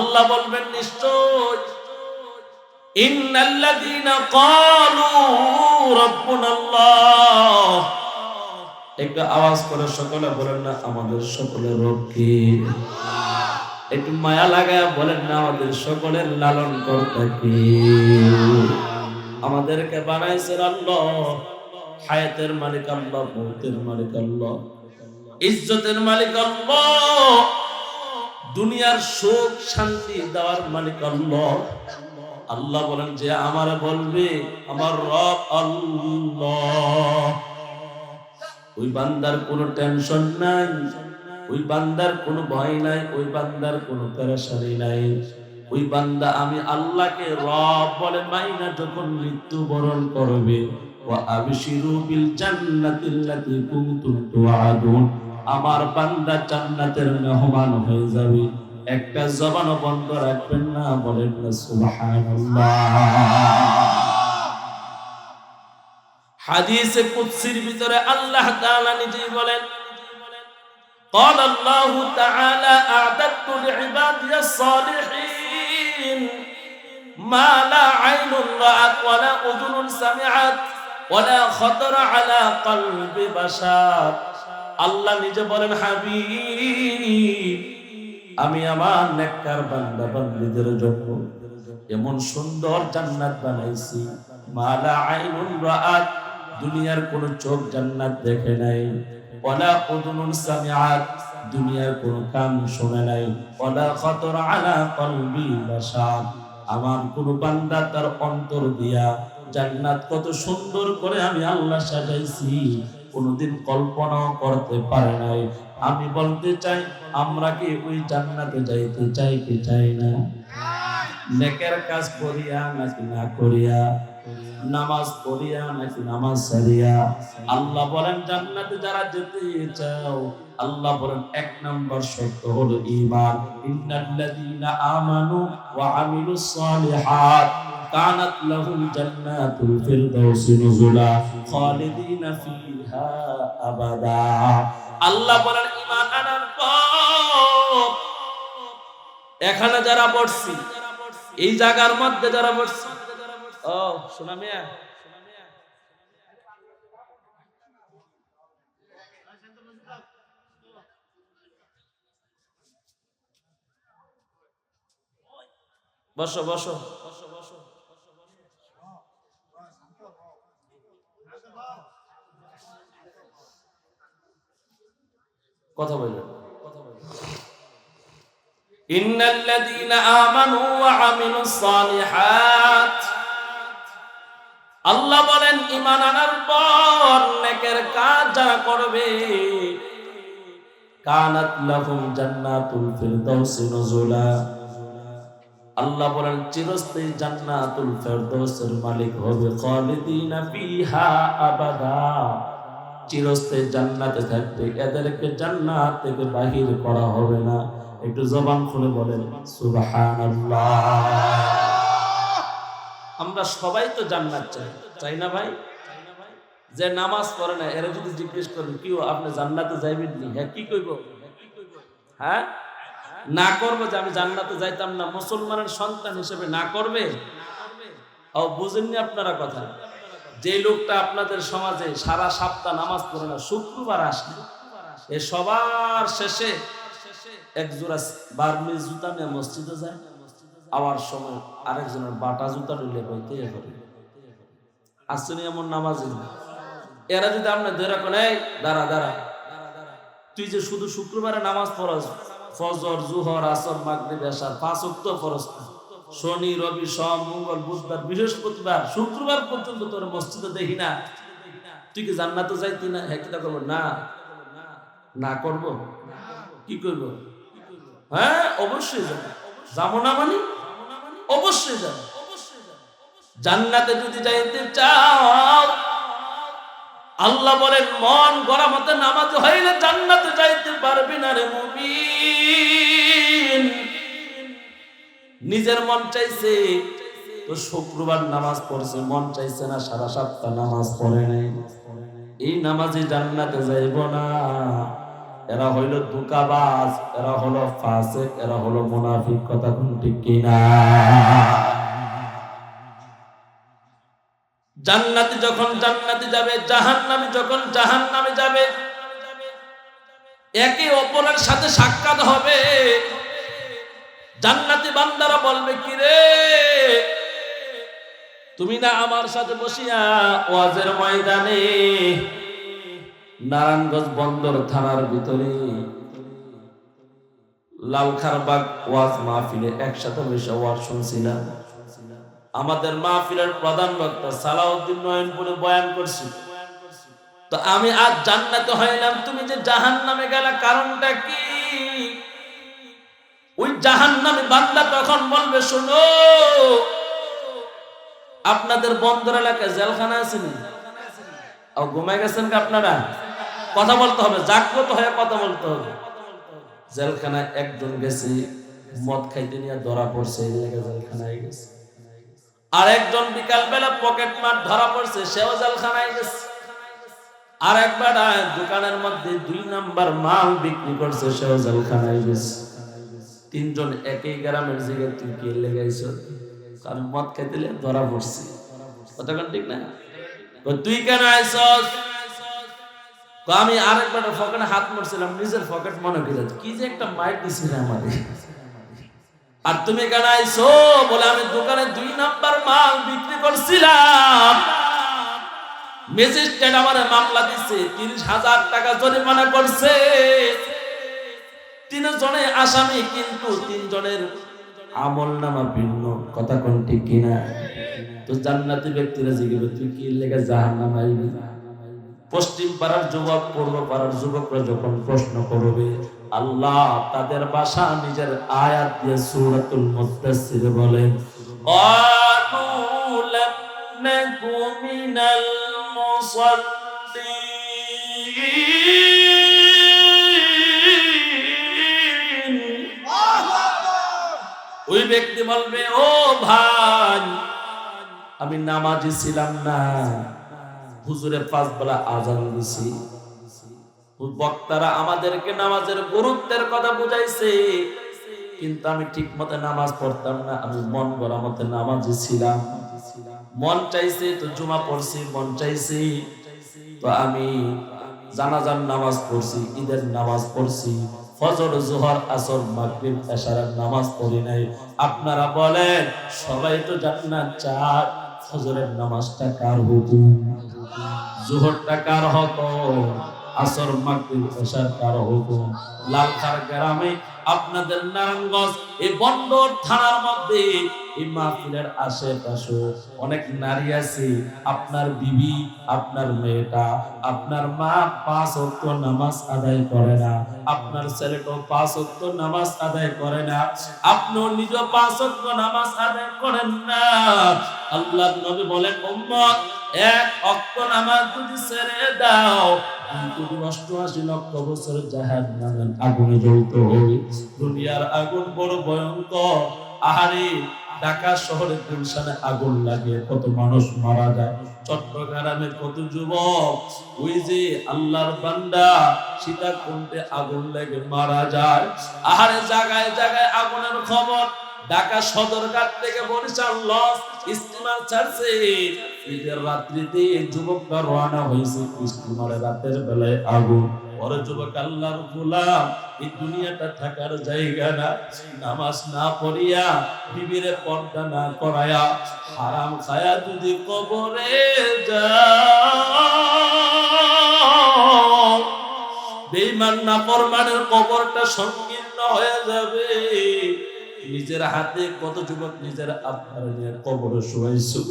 আল্লাহ বলবেন, নিশ্চয়। করে সকলে বলেন না, আমাদের সকলের একটু মায়া লাগায় বলেন না, আমাদের সকলের লালন কর্তা কি? আমাদেরকে বানাইছেন আল্লাহ। হায়াতের মালিক আল্লাহ, মৌতের মালিক আল্লাহ। ইজ্জতের মালিক আল্লাহ। দুনিয়ার সুখ শান্তি দেওয়ার মালিক আল্লাহ। আল্লাহ বলেন যে আমার বলবে, আমার রব আল্লাহ। ওই বান্দার কোনো টেনশন নাই, ওই বান্দার কোনো ভয় নাই, ওই বান্দার কোনো পেরেশানি নাই। ওই বান্দা, আমি আল্লাহকে রব বলে মাইনা যখন মৃত্যুবরণ করবে। ওয়া আবশিরু বিল জান্নাতিল্লাতী কুনতুম তুআদুন। আমার বান্দা জান্নাতের মেহমান হয়ে যাবে একটা জবানও বন্ধ রাখবেন না বলেন না সুবহানাল্লাহ হাদিসে কুদসির ভিতরে আল্লাহ তাআলা নিজেই বলেন قال الله تعالى أعددت لعبادي الصالحين ما لا عين رأت ولا أذن سمعت ولا خطر على قلب بشر আল্লাহ নিজে বলেন, হাবিব, আমি আমার নেককার বান্দা বান্দীদের জন্য এমন সুন্দর জান্নাত বানাইছি। মালা আইনুন রাআত, দুনিয়ার কোন চোখ জান্নাত দেখে নাই। ওয়ালা উযুনুন সামিআত, দুনিয়ার কোন কান শুনে নাই। ওয়ালা খাতর আলা কলবি বাশার, আমার কোন বান্দা তার অন্তর দিয়া জান্নাত কত সুন্দর করে আমি আল্লাহ সাজাইছি। কোনোদিন কল্পনাও করতে পারে নাই। আমি বলতে চাই, আমরা কি ওই জান্নাতে যাইতে চাই কি চাই না? নেকের কাজ করিয়া নাকি না করিয়া? নামাজ পড়িয়া নাকি নামাজ সারিয়া আল্লাহ বলেন, জান্নাতে যারা যেতে চাও, আল্লাহ বলেন, এক নম্বর শর্ত হলো ঈমান। ইন্নাল্লাযীনা আমানু ওয়া আমিলুস সালিহাত। কানাত লাহুম জান্নাতুল ফিরদাউসি নুজুলা খালিদিনা ফিহা আবাদা। আল্লাহ বলেন, ঈমান আনার পর এখানে যারা পড়ছি এই জায়গার মধ্যে যারা পড়ছি ও, শোনা মিয়া। বসো বসো। কথা বললেন إن الذين آمنوا وعملوا الصالحات আল্লাহ বলেন ইমান আনার পর নেকের কাজ যারা করবে কানাত লাহুম জান্নাতুল ফিরদাউসি নুজুলা আল্লাহ বলেন চিরস্থায়ী জান্নাতুল ফিরদাউসের মালিক হবে খালিদিনা ফিহা আবাদা চিরস্থায়ী জান্নাতে থাকবে। এদেরকে জান্নাত থেকে বাহির করা হবে না। একটু জবান খুলে বলেন, সুবহানাল্লাহ। আমরা সবাই তো জান্নাত চাই চাই না ভাই? যে নামাজ পড়ে না, এরা যদি জিজ্ঞেস করেন, কি আপনি জান্নাতে যাইবেন নি? হ্যাঁ কি কইব? হ্যাঁ? না করব যে আমি জান্নাতে যাইতাম না। মুসলমানের সন্তান হিসেবে না করবে? ও, বুঝেননি আপনারা কথা? যে লোকটা আপনাদের সমাজে সারা সপ্তাহ নামাজ পড়ে না, শুক্রবার আসে। এ সবার শেষে এক জোড়া বার্মি জুতা নিয়ে মসজিদে যায়। আবার সময় আরেকজনের বাটা জুতা নিলে কইতে করে? আসুনি এমন নামাজি এরা যদি আপনার ধরে রাখেন, এই, দাঁড়া দাঁড়া। তুই যে শুধু শুক্রবারে নামাজ পড়স, ফজর, জুহর, আসর, মাগরিব, এশার, পাঁচ উক্ত ফরজ শনি, রবি, সোম, মঙ্গল, বুধবার, বৃহস্পতিবার, শুক্রবার পর্যন্ত তোর মসজিদে দেখি না। তুই কি জান্নাতে যাইতি না? হ্যাঁ করব? না। না করব? কি করব? হ্যাঁ অবশ্যই যাব। যাব না মানে? অবশ্যই যাব। জান্নাতে যদি যাইতে চাও, আল্লাহ বলেন, মন গড়া মতে নামাজ হইলে জান্নাতে যাইতে পারবি। নিজের মন চাইছে, তো শুক্রবার নামাজ পড়ছে, মন চাইছে না, সারা সপ্তাহ নামাজ পড়ে নাই। এই নামাজে জান্নাতে যাইব না। এরা হইল দুকাবাজ এরা হলো ফাসেক, এরা হলো মুনাফিক, কথা কোন ঠিক কিনা? জান্নাতি যখন জান্নাতি যাবে, জাহান্নামে যখন জাহান্নামে যাবে, একে অপরের সাথে সাক্ষাৎ হবে। জান্নাতি বান্দারা বলবে কি রে তুমি না আমার সাথে বসিয়া ওয়াজের ময়দানে নারায়ণগঞ্জ বন্দর থানার ভিতরে লালখারবাগ ওয়াজ মাহফিলে একসাথে বসে ওয়াজ শুনছিলাম। আমাদের মাহফিলের প্রধান বক্তা সালাউদ্দিন নয়নপুরে বয়ান করছি, তো আমি আজ জান্নাতে হইলাম, তুমি যে জাহান নামে গেলা কারণটা কি? ওই জাহান নামে বান্দা তখন বলবে, শোনো, আপনাদের বন্দর এলাকায় জেলখানা আছে নি? ও ঘুমাই গেছেন কি আপনারা? কথা বলতে হবে, জাগ্রত হয়ে কথা বলতে হবে। জেলখানায় একজন গেছে, মদ খাইতে নিয়ে ধরা পড়ছে জেলখানায় গেছে। আর একজন বিকাল বেলা পকেট মার ধরা পড়ছে, সেও জেলখানায় গেছে। আর একবার দোকানের মধ্যে দুই নাম্বার মাল বিক্রি করছে, সেও জেলখানায় গেছে। তিনজন একই গ্রামের জায়গায় তুই কে লেগাইছ কারণ মদ খাইতে ধরা পড়ছে। কতক্ষণ ঠিক না? তুই কেন আইসস আমি আরেকবার পকেটে হাত মারছিলাম, নিজের পকেট মনে করে কি যে একটা মাইক দিছিল আমাদের আর তুমি কেন আইসো বলে আমি দোকানে দুই নাম্বার মাল বিক্রি করছিলাম। ম্যাজিস্ট্রেট আমার মামলা দিছে, তিরিশ হাজার টাকা জরিমানা করছে। তিনজনে আসামি কিন্তু তিনজনের আমল নামা ভিন্ন কথা কোন ঠিক কিনা তো জান্নাতি ব্যক্তিরা জিজ্ঞেস তুই কি লেগে জাহান নামাইবি পশ্চিম পাড়ার যুবক পূর্ব পাড়ার যুবকরা যখন প্রশ্ন করবে আল্লাহ তাদের ভাষা নিজের আয়াত দিয়ে সূরাতুল মুদাসসির বলেন قالوا لم نك من المصلين ব্যক্তি বলবে, ও ভাই, আমি নামাজি ছিলাম না। হুজুরে পাঁচ বেলা আজান দিছি। বক্তারা আমাদেরকে নামাজের গুরুত্বের কথা বুঝাইছে, কিন্তু আমি ঠিক মতো নামাজ পড়তাম না, আমি মন গড়া মতো নামাজি ছিলাম। মন চাইছে, তো জুমা পড়ছি, মন চাইছে, তো আমি জানাজার নামাজ পড়ছি, ঈদের নামাজ পড়ছি। ফজর, জোহর, আসর, মাগরিব, এশারের নামাজ পড়ি নাই। আপনারা বলেন, সবাই তো জান্নাত চায়। ফজরের নামাজটা কার হতো? জোহরটা কার হকুম আসর মাগরিব এশার কার হুকুম। লালখার গ্রামে আপনাদের নারায়ণগঞ্জ, এই বন্দর থানার মধ্যে এই মাহফিলের আশেপাশে অনেক নারী আছে। আপনার বিবি, আপনার মেয়েটা, আপনার মা পাঁচ অক্ট নামাজ আদায় করে না। আপনার ছেলেটাও পাঁচ অক্ট নামাজ আদায় করে না। আপনিও নিজ পাঁচ অক্ট নামাজ আদায় করেন না। আল্লাহ নবী বলেন, উম্মত এক অক্ট নামাজ যদি ছেড়ে দাও অষ্টআশি লক্ষ বছর জাহান নামের আগুনে দুনিয়ার আগুন বড় ভয়ঙ্কর। আহারে, ঢাকা শহরে গুলশানে আগুন লাগে, কত মানুষ মারা যায়। চট্টগ্রামে কত যুবক, ওই যে আল্লাহর বান্দা, সীতাকুণ্ডে আগুন লেগে মারা যায়। আহারে, জায়গায় জায়গায় আগুনের খবর ঢাকা সদরঘাট থেকে বরিশাল, লস স্টিমার ছাড়ছে। ঈদের রাত্রিতে যুবকরা রওনা হয়েছে স্টিমারে রাতের বেলায় আগুন। ওরে যুবক, আল্লাহর গোলাম, এই দুনিয়াটা থাকার জায়গা না। নামাজ না পড়িয়া বিবিরে পর্দা না করায়া হারাম খায়া যদি কবরে যাও, বেঈমান না ফরমানের কবরটা সংকীর্ণ হয়ে যাবে। নিজের হাতে কত যুবক নিজের আব্বার কবরে শোয়াইছো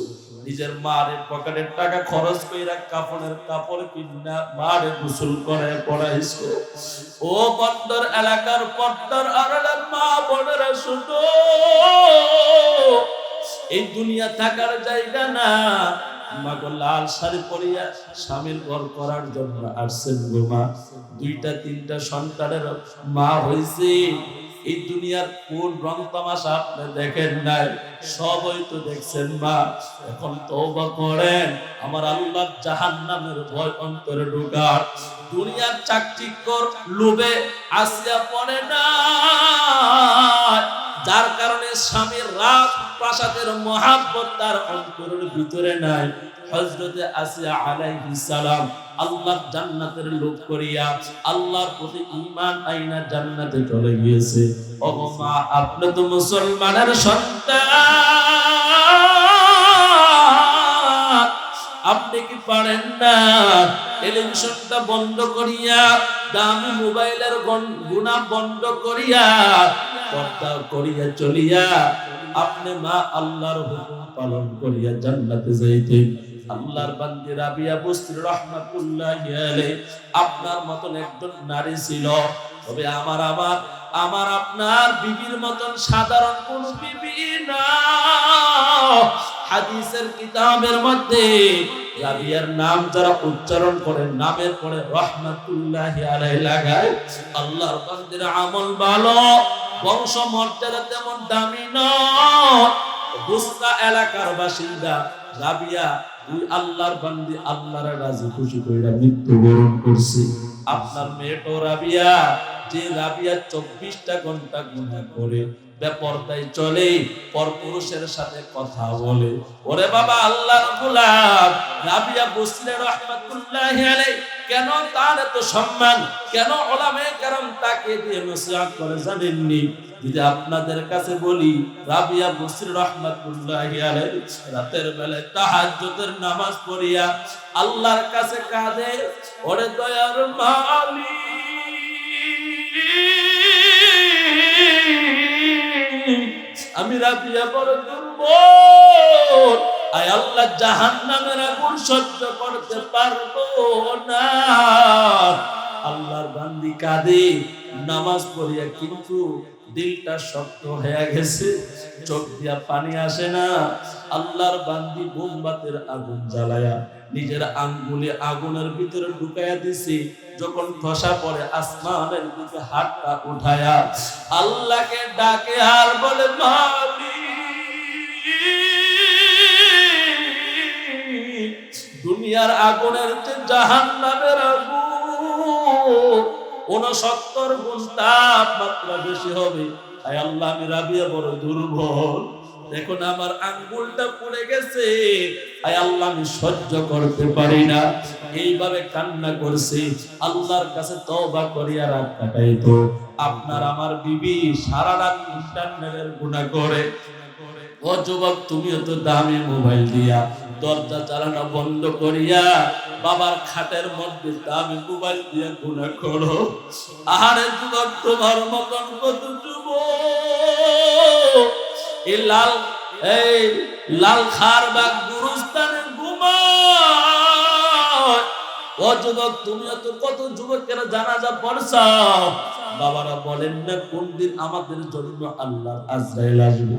নিজের মারের পকেটের টাকা খরচ কইরা কাপড়ের কাপড় কিনা মারে গোসল করে পড়াইছো। ও বন্দর এলাকার পর্দার আড়ালের মা বোনেরা শুনো, এই দুনিয়া থাকার জায়গা না। লাল শাড়ি পরিয়া স্বামীর ঘর করার জন্য আসছেন গো মা। দুইটা, তিনটা সন্তানের মা হয়েছে এই দুনিয়ার কোন রং তামাশা আপনি দেখেন নাই? সবই তো দেখছেন মা। এখন তওবা করেন। আমার আল্লাহ জাহান্নামের ভয় অন্তরে ঢুকার দুনিয়ার চাকচিক্যর লোভে আসিয়া পড়ে না যার কারণে স্বামীর রাগ, প্রাসাদের মহাব্বত তার অন্তরের ভিতরে নাই। হজরতে আসিয়া আলাইহিস সালাম আল্লাহর জান্নাতের লোক করিয়া আল্লাহর প্রতি ঈমান আইনা জান্নাতে চলে গিয়েছে। ও মা, আপনি তো মুসলমানের সন্তান। আপনি কি পারেন না? টেলিভিশনটা বন্ধ করিয়া, দামি মোবাইলের গুণা বন্ধ করিয়া পর্দা করিয়া চলিয়া আপনি মা আল্লাহর হুকুম পালন করিয়া জান্নাতে যাইতে আল্লাহর বান্দি রাবিয়া বস্তির রহমাতুল্লাহ আপনার মতন একজন নারী ছিল। তবে আমার আমার আমার আপনার বিবির মতন সাধারণ কোন বিবি না। হাদিসের কিতাবের মধ্যে রাবিয়ার নাম যারা উচ্চারণ করে, নামের পরে রহমাতুল্লাহ লাগায়, আল্লাহর বান্দির আমল ভালো, বংশ মর্যাদা তেমন দামি এলাকার বাসিন্দা রাবিয়া, ওই আল্লাহর বান্দি আল্লাহর রাজি খুশি কইরা মৃত্যুবরণ করছে। আপনার মেয়েটো রাবিয়া যে রাবিয়া চব্বিশটা ঘণ্টা গুণা করে বেপরদায় চলে, পরপুরুষের সাথে কথা বলে। ওরে বাবা, আল্লাহর গোলাম রাবিয়া বসলে রহমাতুল্লাহ কেন তার এত সম্মান? কেন ওলামে কারণ তাকে দিয়ে নসিহত করে জানেননি? যদি আপনাদের কাছে বলি, রাবিয়া বসির রহমাতুল্লাহ আলাই রাতের বেলায় তাহাজ্জুদের নামাজ পড়িয়া আল্লাহর কাছে কাঁদে, ওরে দয়ার মালিক। আমি রাবিয়া বড় দুর্বল। আয় আল্লাহ জাহান্নামের আগুন সহ্য করতে পারব না। আল্লাহর বান্দি কাঁদে, নামাজ পড়িয়া কিন্তু দিলটা শক্ত হয়ে গেছে, চোখ দিয়া পানি আসে না। আল্লাহর বান্দি বোমবাতের আগুন জ্বালায়া নিজের আঙ্গুলে আগুনের ভিতরে ঢুকাইয়া দিছে, যখন ঠসা পড়ে আসমানের দিকে হাতটা উঠায়া, আল্লাহকে ডাকে আর বলে দুনিয়ার আগুনের যে জাহান নামের আগুন উনসত্তর গুণ তাপমাত্রা বেশি হবে। তাই আল্লাহ আমি রাবিয়া বড় দুর্বল। দেখুন আমার আঙ্গুলটা পুড়ে গেছে। আয় আল্লাহ আমি সহ্য করতে পারি না। এইভাবে কান্না করছে। আল্লাহর কাছে তওবা করিয়া রাত কাটাইতো আপনার আমার বিবি সারা রাত ইন্টারনেটের গুণা করে। ও যুবক, তুমিও তো দামি মোবাইল দিয়া। দরজা চালানো বন্ধ করিয়া বাবার খাটের মধ্যে দামি মোবাইল দিয়ে গুণা করো। আহারে যুবক, তোমার মতন কত যুব এই লাল এই লাল খার বা গুরুস্থানে ঘুমায় ও যুবক কত জানাজা বাবারা বলেন না, কোন দিন আমাদের জন্য আজরাইল আসবে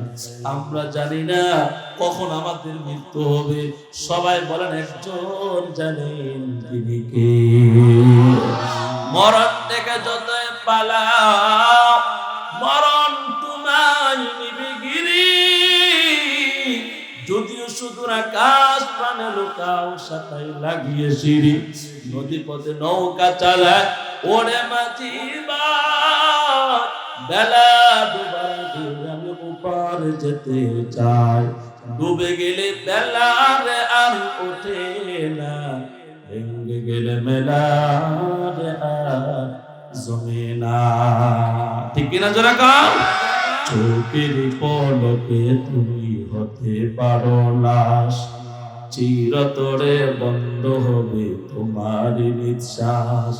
আমরা জানি না কখন আমাদের মৃত্যু হবে। সবাই বলেন, একজন জানেন তিনি কে? মরণ থেকে যতই পালাও, মরণ সুদূর আকাশ প্রাণে লোকাও সাথে লাগিয়ে সিঁড়ি। নদী পথে নৌকা চালায়, ওরে মাঝি বেলা ডুবার আমি যেতে চাই ডুবে গেলে বেলা আর ওঠে না, ভেঙে গেলে মেলার জমিনা ঠিক কিনা জোরা কাম চোখের পলকে তুমি হতে পারো লাশ চিরতরে বন্ধ হবে তোমার নিঃশ্বাস।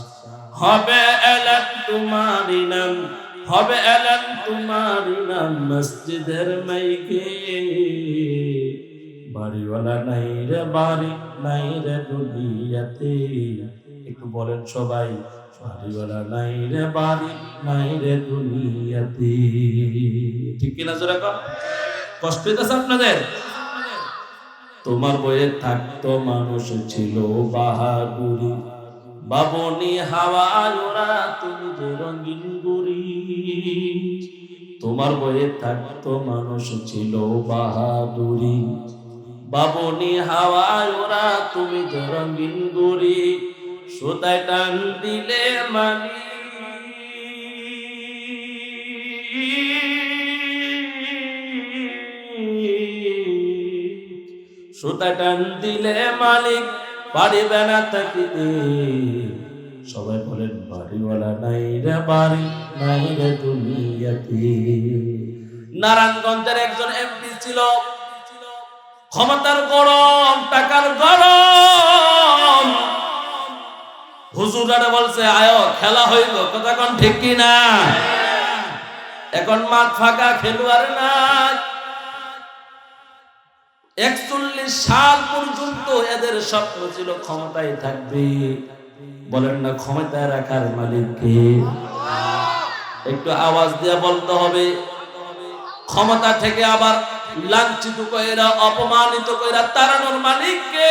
হবে এলান তোমারি নাম হবে এলান তোমারি নাম মসজিদের মাইকে। বাড়িওয়ালা নাই রে বাড়ি, নাই রে দুনিয়াতে। একটু বলেন সবাই নাই নাই ঠিক কিনা জোরে কম কষ্ট হইতেছে আপনাদের? তোমার বইয়ে থাকতো মানুষ ছিল বাহাদুরি। বাবনি হাওয়া ওরা তুমি যে রঙিন গুরি তোমার বইয়ে থাকতো মানুষ ছিল বাহাদুরি। বাবনি হাওয়া ওরা তুমি যে রঙিন গুরি সুতায় টান দিলে মানি। সুতা টান দিলে মালিক পারিবে না থাকিতে। সবাই বলেন, বাড়িওয়ালা নাই রে, বাড়ি নাই রে দুনিয়াতে। নারায়ণগঞ্জের একজন এমপি ছিল। ক্ষমতার গরম, টাকার গরম। হুজুরারে বলছে, আয়, খেলা হইল। কথা কোন ঠিক কি না? এখন মাঠ ফাঁকা, খেলোয়াড় নাই। একচল্লিশ সাল পর্যন্ত এদের স্বপ্ন ছিল ক্ষমতায় থাকবে। বলেন না, ক্ষমতায় রাখার মালিককে একটু আওয়াজ দিয়ে বলতে হবে। ক্ষমতা থেকে আবার লাঞ্ছিত কইরা, অপমানিত কইরা তাড়ানোর মালিককে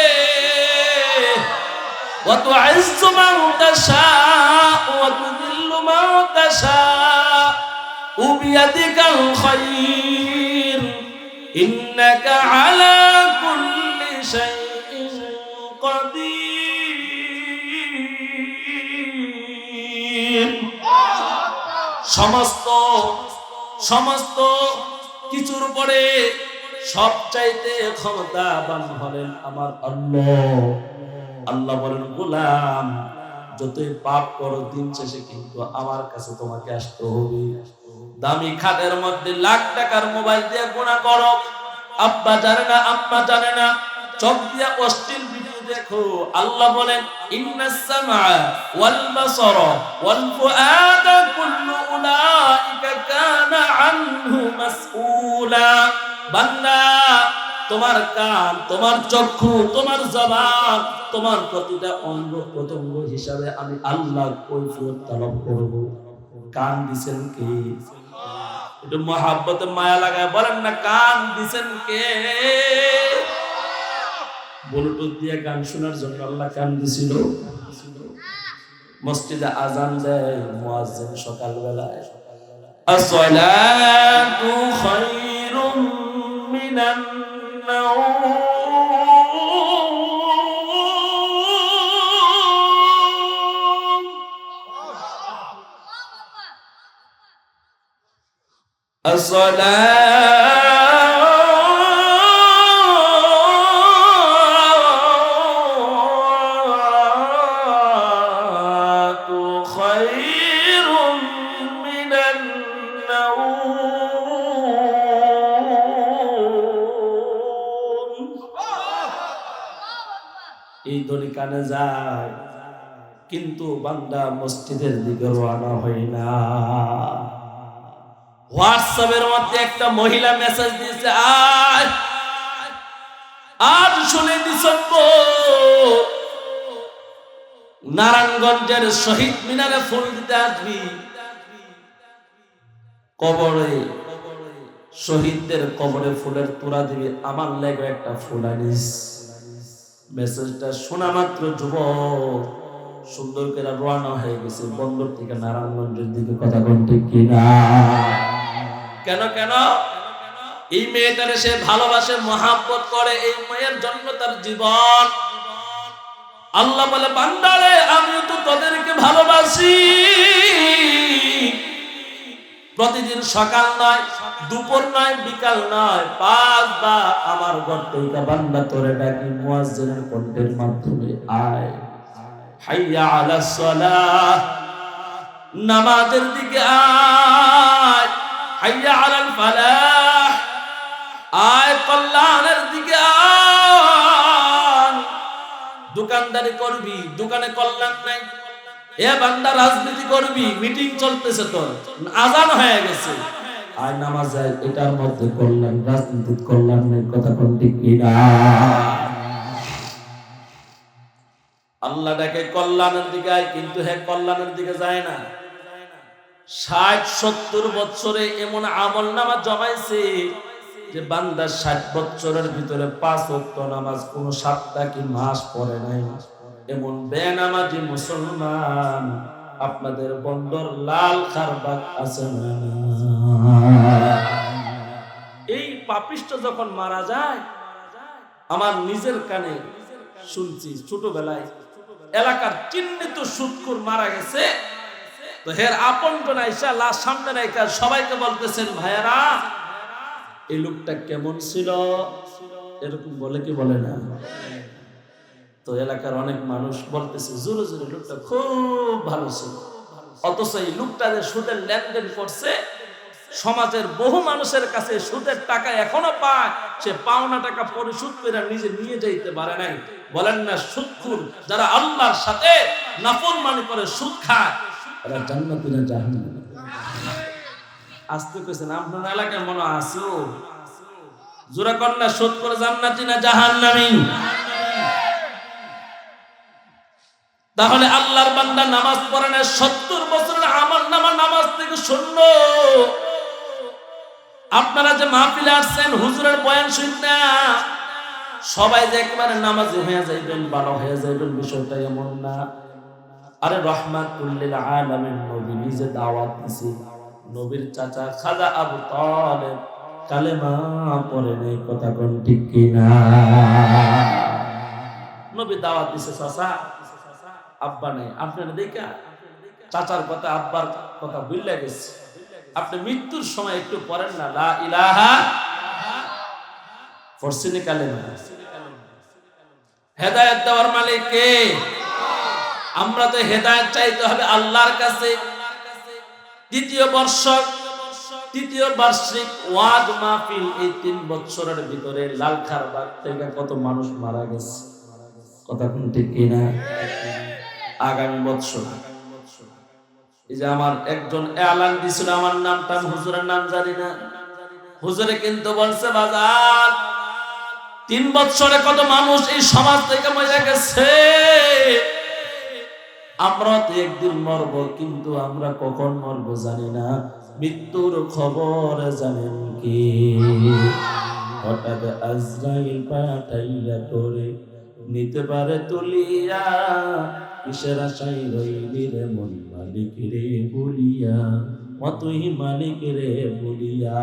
وتعز من تشاء وتذل من تشاء بيدك الخير إنك على كل شيء قدير সমস্ত সমস্ত কিছুর পরে সব চাইতে ক্ষমতাবান হলেন আমার আল্লাহ আল্লাহ বলেন, গোলাম, যতই পাপ করো, দিন শেষে কিন্তু আমার কাছে তোমাকে আসতে হবে। দামি খাটের মধ্যে লাখ টাকার মোবাইল দিয়ে গুণা করো। আব্বা জানে না, আম্মা জানে না। চোখ দিয়ে অশ্লীল ভিডিও দেখো। আল্লাহ বলেন ইন্নাস সামা ওয়াল বাসারা ওয়াল ফুআদা কুল্লু উলাইকা কানা আনহু মাসউলা। বান্দা তোমার কান, তোমার চক্ষু, তোমার জবান, তোমার প্রতিটা অঙ্গ প্রত্যঙ্গ হিসাবে আমি আল্লাহ কৈফিয়ত তলব করব। কান দিছেন কে? একটু মহাব্বতে মায়া লাগায় বলেন না, কান দিছেন কে? ব্লুটুথ দিয়ে গান শোনার জন্য আল্লাহ কান দিছিল। মসজিদে আজান দেয় মুয়াজ্জিন সকালবেলায়। আসসালাতু খায়রুম মিনান النوم দড়ি কানে যায়, কিন্তু বান্দা মসজিদের দিকে রওনা হয় না। হোয়াটসঅ্যাপের মধ্যে একটা মহিলা মেসেজ দিয়েছে আজ আজ শুনে ডিসেম্বর নারায়ণগঞ্জের শহীদ মিনারে ফুল দিতে আসবি। কবরে শহীদদের কবরে ফুলের তোরা দিবি, আমার লেগে একটা ফুল আনিস। মেসেজটা শোনা মাত্র যুবক। সুন্দর করে রওনা হয়ে গেছে। বন্দর থেকে নারায়ণগঞ্জের দিকে কথা ঠিক কিনা? কেন কেন? এই মেয়েটারে সে ভালোবাসে, মহাব্বত করে। এই মেয়ের জন্য তার জীবন। আল্লাহ বলে, বান্দারে আমি তো তোদেরকে ভালোবাসি। প্রতিদিন সকাল নয়, দুপুর নয়, বিকাল নয়, পাঁচ বা আমার ঘর থেকে বান্দা তোরে ডাকি, মুয়াজ্জিনের কণ্ঠের মাধ্যমে, আয়। হাইয়া আলা সালাহ, নামাজের দিকে আয়। হাইয়া আলাল ফালাহ, আয় কল্যাণের দিকে আয়। দোকানদারি করবি, দোকানে কল্যাণ নাই। এ বান্দা রাজনীতি করবি মিটিং চলতেছে তোর। আজান হয়ে গেছে। আর নামাজ যায় এটার মধ্যে কল্যাণ নেই কথা কোন ঠিক কিনা? আল্লাহ ডাকে কল্যাণের দিকে কিন্তু হ্যাঁ কল্যাণের দিকে যায় না। ষাট সত্তর বছরে এমন আমল নামা জমাইছে যে বান্দা ষাট বছরের ভিতরে পাঁচ অক্ট নামাজ কোন সপ্তাহ কি মাস পরে নাই। এমন বেনামাজি মুসলমান, আপনাদের বন্দর লাল খারবাগ আছে এই পাপিষ্ট যখন মারা যায়, আমার নিজের কানে শুনছি, ছোটবেলায় এলাকার চিহ্নিত সুৎকুর মারা গেছে। তো হের আপন আইসা লাশ সামনে রেখা সবাইকে বলতেছেন, ভাইয়ারা, এই লোকটা কেমন ছিল? এরকম বলে কি বলে না? তো এলাকার অনেক মানুষ বলতেছে জোরে জোরে লোকটা খুব ভালো ছিল। অথচ এই লোকটা যে সুদের লেনদেন করছে, সমাজের বহু মানুষের কাছে সুদের টাকা এখনও পায় সে পাওনা টাকা পরিশোধ করে নিজে নিয়ে যাইতে পারে নাই। বলেন না সুদখুর যারা আল্লাহর সাথে নাফরমানি করে, সুদ খায় এরা জান্নাতি না জাহান্নামী। আসতে কইছেন আপনার এলাকায় মনে আসো জোরা কন্যা শোধ করে জান্নাতি না জাহান্নামী? তাহলে আল্লাহর বান্দা নামাজ পড়ে না, সত্তর বছরের আমার নামা নামাজ থেকে শূন্য। আপনারা যে মাহফিলে আসছেন, হুজুরের বয়ান শুন না। সবাই যে একবারে নামাজি হয়ে যাইবেন ভালো হয়ে যাইবেন, বিষয়টা এমন না। আরে রহমাতুল্লিল আলামিন, নবী নিজে দাওয়াত দিছে। নবীর চাচা খাজা আবু তালেব কালেমা পড়ে নেই, কথা কোন ঠিক কিনা? নবী দাওয়াত দিছে, চাচা। আব্বা নেই। আপনার দেখা চাচার কথা, আব্বার কথা বুঝলে গেছে। আপনি মৃত্যুর সময় একটু পড়েন না। লা ইলাহা ফরসিনি কালেমা হেদায়েত দেওয়ার মালিক কে? আমরা তো হেদায়েত চাইতে হবে আল্লাহর কাছে। তৃতীয় বর্ষ তৃতীয় বার্ষিক ওয়াজ মাহফিল এই তিন বছরের ভিতরে লালখার বাগ থেকে কত মানুষ মারা গেছে। কথা কোন ঠিক কিনা? আগামী বৎসর। এই যে আমার একজন এলান দিছিল, আমার নামটা হুজুরের নাম জানি না। হুজুরে কিন্তু বলছে, বাজার, তিন বছরে কত মানুষ এই সমাজ থেকে মজা গেছে? আমরা তো একদিন মরব, কিন্তু আমরা কখন মরব জানি না। মৃত্যুর খবর জানেন কি? হঠাৎ আজরাইল পাঠাইয়া করে নিতে পারে তুলিয়া, কিসের আশাই রইলি রে মন মালিক রে বলিয়া, মতই মালিক রে বলিয়া।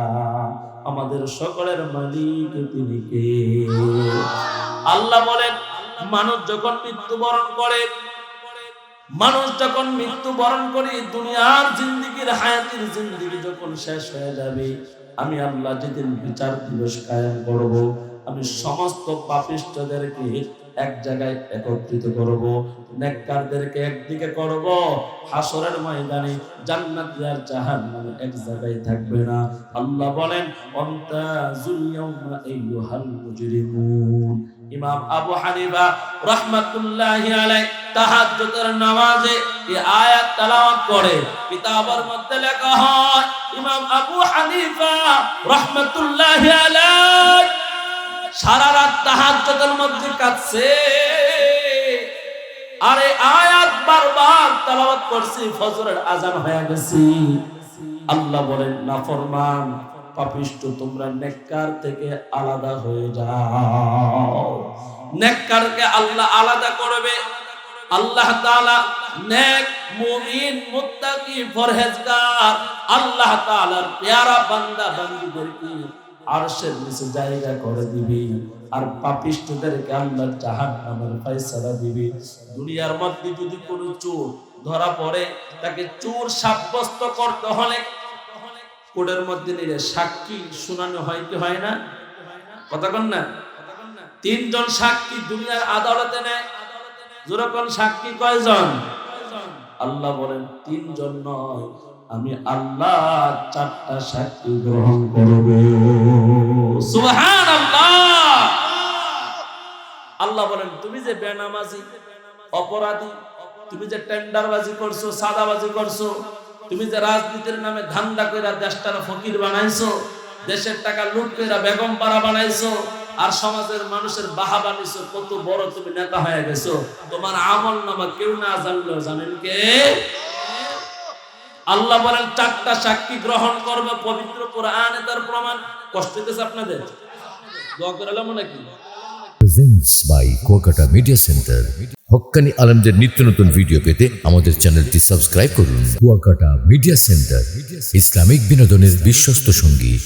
আমাদের সকলের মালিক তিনি কে? আল্লাহ বলেন, মানুষ যখন মৃত্যুবরণ করে, মানুষ যখন মৃত্যুবরণ করে, দুনিয়ার জিন্দিগির, হায়াতির জিন্দিগি যখন শেষ হয়ে যাবে, আমি আল্লাহ যেদিন বিচার দিবস কায়েম করব, আমি সমস্ত পাপিষ্টদেরকে এক জায়গায় একত্রিত করব, নেককারদেরকে একদিকে করব, হাসরের ময়দানে জান্নাত আর জাহান্নাম এক জায়গায় থাকবে না। আল্লাহ বলেন অন্তাজুল ইয়াউমা আইয়ুহাল মুজরিমুন। ইমাম আবু হানিফা রাহমাতুল্লাহি আলাইহি তাহাজ্জুদের নামাজে এই আয়াত তেলাওয়াত করে। কিতাবের মধ্যে লেখা হয়, ইমাম আবু হানিফা রাহমাতুল্লাহি আলাইহি সারা রাত তাহাজ্জুদের মধ্যে কাঁদছে। আরে আয়াত বারবার তেলাওয়াত করছি, ফজরের আজান হয়ে গেছে। আল্লাহ বলেন নাফরমান পাপিষ্ট তোমরা নেককার থেকে আলাদা হয়ে যাও। নেককারকে আল্লাহ আলাদা করবে। আল্লাহ তাআলা নেক, মুমিন, মুত্তাকি, পরহেজগার, আল্লাহ তাআলার পেয়ারা বান্দা, বান্দীদেরকে আরশের নিচে জায়গা করে দিবি। আর পাপিষ্টদেরকে আল্লাহ ফয়সালা দিবি। দুনিয়ার মধ্যে যদি কোনো চোর ধরা পড়ে, তাকে চোর সাব্যস্ত করতে হলে কোর্টের মধ্যে সাক্ষী শুনানো হয় কি হয় না। কথা কন না? তিনজন সাক্ষী দুনিয়ার আদালতে নেয়। যেরকম সাক্ষী কয়জন? আল্লাহ বলেন, তিনজন নয়। আমি আল্লাহ চারটা সাক্ষী গ্রহণ করব। সুবহান আল্লাহ বলেন তুমি যে বেনামাজি অপরাধী তুমি যে টেন্ডারবাজি করছ সাদাবাজি করছ তুমি যে রাজনীতির নামে ধান্দা কইরা দেশটার ফকির বানাইছো দেশের টাকা লুট কইরা বেগম পাড়া বানাইছো আর সমাজের মানুষের বাহা বানিয়েছো কত বড় তুমি নেতা হয়ে গেছো। তোমার আমল নামা কেউ না জানলেও জানেন কে? আল্লাহ বলেন, চারটা সাক্ষী গ্রহণ করবে পবিত্র কোরআনে, তার প্রমাণ। কষ্ট হইতেছে আপনাদের? দোয়া করে এলাম নাকি? Presents by Kuakata media centre Haqqani আলমদের নিত্য নতুন ভিডিও পেতে আমাদের চ্যানেলটি সাবস্ক্রাইব করুন। কুয়াকাটা মিডিয়া সেন্টার ইসলামিক বিনোদনের বিশ্বস্ত সঙ্গী।